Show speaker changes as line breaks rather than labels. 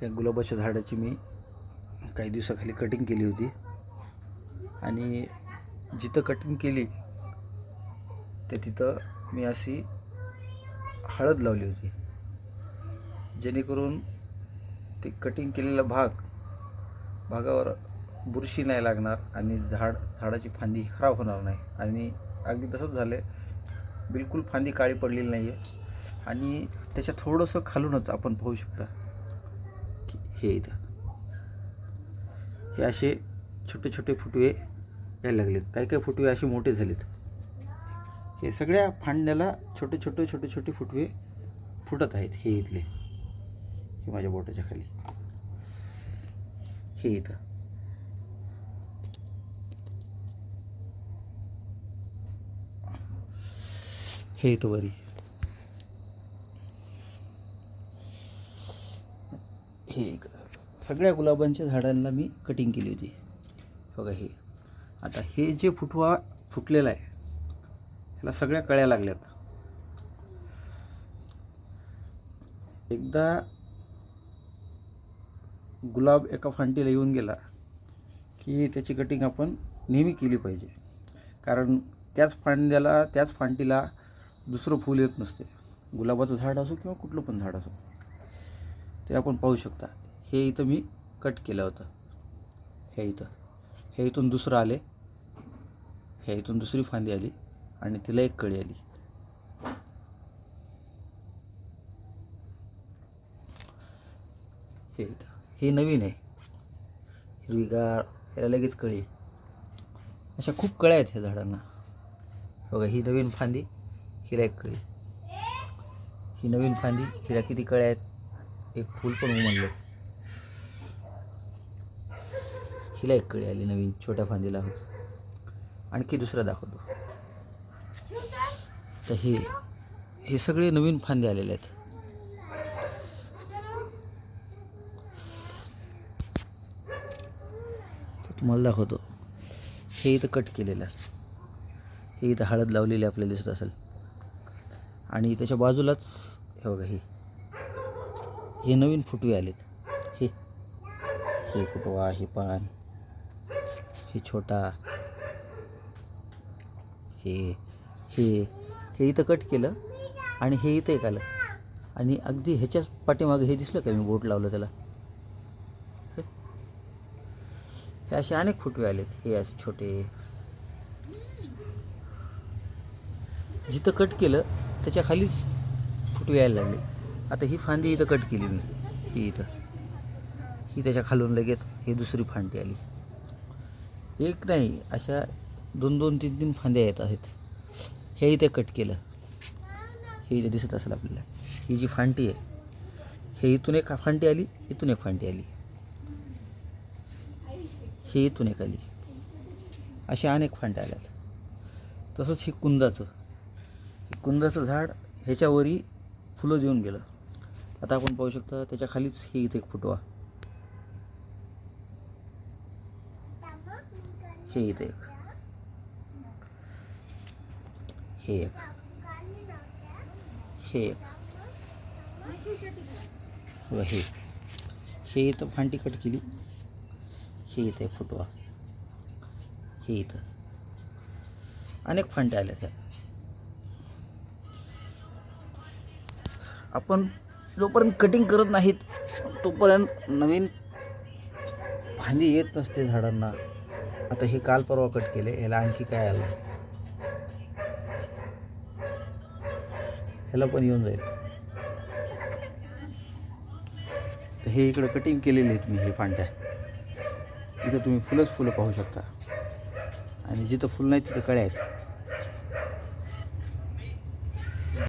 त्या गुलाबाच्या झाडाची मी काही दिवसाखाली कटिंग केली होती. आणि जिथं कटिंग केली त्या तिथं मी अशी हळद लावली होती. जेणेकरून ते कटिंग केलेला भाग भागावर बुरशी नाही लागणार आणि झाड झाडाची फांदी खराब होणार नाही. आणि अगदी तसंच झालं आहे बिलकुल फांदी काळी पडलेली नाही आहे आणि त्याच्या थोडंसं खालूनच आपण पाहू शकता. हे इथं. हे असे छोटे छोटे फुटवे यायला लागलेत. काही काही फुटवे असे मोठे झालेत. हे सगळ्या फांद्याला छोटे छोटे छोटे छोटे फुटवे फुटत आहेत हे इथले. हे माझ्या बोटाच्या खाली. हे इथं. हे इथं वरी. हे एक सगळ्या गुलाबांच्या झाडांना मी कटिंग केली होती. बघा हे. आता हे जे फुटवा फुटलेला आहे ह्याला सगळ्या कळ्या लागल्यात. एकदा गुलाब एका फांटीला येऊन गेला की त्याची कटिंग आपण नेहमी केली पाहिजे. कारण त्याच फांद्याला त्याच फांटीला दुसरं फूल येत नसते. गुलाबाचं झाड असो किंवा कुठलं पण झाड असो. ते आपण पाहू शकता. हे इथं मी कट केलं होतं. हे इथं. हे इथून दुसरं आले. हे इथून दुसरी फांदी आली आणि तिला एक कळी आली. हे इथं. हे नवीन आहे. हिरवीगार. ह्याला लगेच कळी. अशा खूप कळ्या आहेत ह्या झाडांना. बघा ही नवीन फांदी हिला एक कळी. ही नवीन फांदी हिला किती कळ्या आहेत? एक फूल पण उमललं. हिला एक कळी आली नवीन छोट्या फांदीला. होत आणखी दुसरा दाखवतो. तर हे हे सगळे नवीन फांदे आलेले आहेत. तुम्हाला दाखवतो. हे इथं कट केलेलं आहे. हे इथं हळद लावलेली आपल्याला दिसत असेल. आणि त्याच्या बाजूलाच हे बघा हे. हे नवीन फुटवे आलेत. हे. हे फुटवा हे पान हे छोटा. हे. हे. हे इथं कट केलं आणि हे इथं एक आलं. आणि अगदी ह्याच्याच पाठीमागे हे दिसलं का? मी बोट लावलं त्याला. हे. हे असे अनेक फुटवे आलेत. हे असे छोटे. जिथं कट केलं त्याच्या खालीच फुटवे यायला लागले. आता ही फांदी इथं कट केली मी. ही इथं. ही त्याच्या खालून लगेच ही दुसरी फांदी आली. एक नाही अशा दोन दोन तीन तीन फांद्या येत आहेत. हे इथे कट केलं. हे इथे दिसत असेल आपल्याला. ही जी फांटी आहे हे इथून एक फांटी आली इथून एक फांटी आली. हे इथून एक आली. अशा अनेक फांट्या आल्यात. तसंच हे कुंदाचं. कुंदाचं झाड ह्याच्यावरही फुलं देऊन गेलं. आता आपण पाहू शकता त्याच्या खालीच हे इथे एक फुटवा हे इथे एक. हे एक. हे एक. हे. हे इथं फांटी कट केली. हे इथं एक फुटवा हे इथं. अनेक फांट्या आल्या त्या. आपण जोपर्यंत कटिंग करत नाहीत तोपर्यंत नवीन फांदी येत नसते झाडांना. आता हे काल परवा कट केले ह्याला आणखी काय आलं? ह्याला पण येऊन जाईल. तर हे इकडं कटिंग केलेले आहेत मी हे फांट्या इथं तुम्ही फुलंच फुलं पाहू शकता. आणि जिथं फुल नाही तिथं कळ्या आहेत.